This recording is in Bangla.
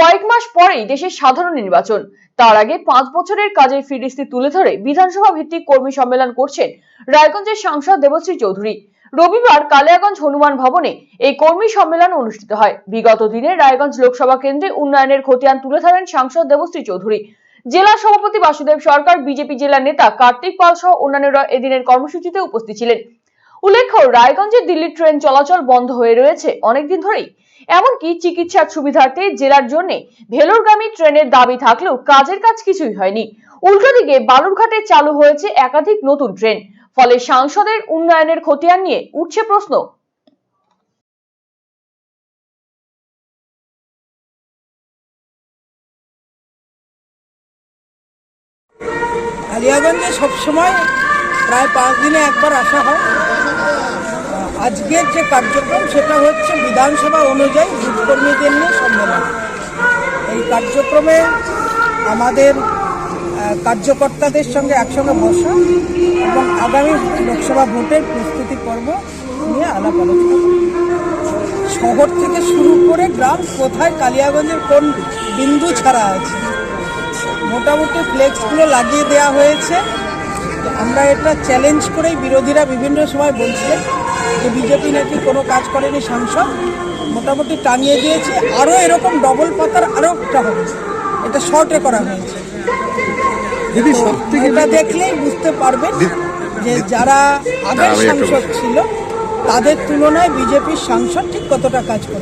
কয়েক মাস পরেই দেশের সাধারণ নির্বাচন। তার আগে পাঁচ বছরের কাজের ফিরিস্তি তুলে ধরে বিধানসভা ভিত্তিক কর্মী সম্মেলন করছেন রায়গঞ্জের সাংসদ দেবশ্রী চৌধুরী। রবিবার কালিয়াগঞ্জ হনুমান ভবনে এই কর্মী সম্মেলন অনুষ্ঠিত হয়। বিগত দিনে রায়গঞ্জ লোকসভা কেন্দ্রে উন্নয়নের খতিয়ান তুলে ধরেন সাংসদ দেবশ্রী চৌধুরী। জেলা সভাপতি বাসুদেব সরকার, বিজেপি জেলা নেতা কার্তিক পাল সহ অন্যান্যরা এদিনের কর্মসূচিতে উপস্থিত ছিলেন। উল্লেখ্য, রায়গঞ্জে দিল্লির ট্রেন চলাচল বন্ধ হয়ে রয়েছে। অনেকদিন ধরেই এমনকি চিকিৎসার সুবিধার্থে জেলার জন্য ভেলোরগামী ট্রেনের দাবি থাকলেও কাজের কাজ কিছুই হয়নি। উল্টো দিকে বালুরঘাটে চালু হয়েছে একাধিক নতুন ট্রেন। ফলে সাংসদের উন্নয়নের খতিয়ান নিয়ে উঠছে প্রশ্ন। কালিয়াগঞ্জে সবসময় প্রায় পাঁচ দিনে একবার আসা হয়। আজকের যে কার্যক্রম সেটা হচ্ছে বিধানসভা অনুযায়ী বুথকর্মীদের নিয়ে সম্মেলন। এই কার্যক্রমে আমাদের কার্যকর্তাদের সঙ্গে একসঙ্গে বসা এবং আগামী লোকসভা ভোটের প্রস্তুতি পর্ব নিয়ে আলাপ আলোচনা শহর থেকে শুরু করে গ্রাম, কোথায় কালিয়াগঞ্জের কোন বিন্দু ছাড়া আছে, মোটামুটি ফ্লেক্সগুলো লাগিয়ে দেওয়া হয়েছে। আমরা এটা চ্যালেঞ্জ করেই বিরোধীরা বিভিন্ন সময় বলছিলেন যে বিজেপি নাকি কোনো কাজ করেনি সাংসদ মোটামুটি টানিয়ে দিয়েছে। আরও এরকম ডবল পাতার আরও একটা হবে। এটা শর্টে করা হয়েছে। দিদি এটা দেখলেই বুঝতে পারবেন যে যারা আগের সাংসদ ছিল তাদের তুলনায় বিজেপির সাংসদ ঠিক কতটা কাজ করে।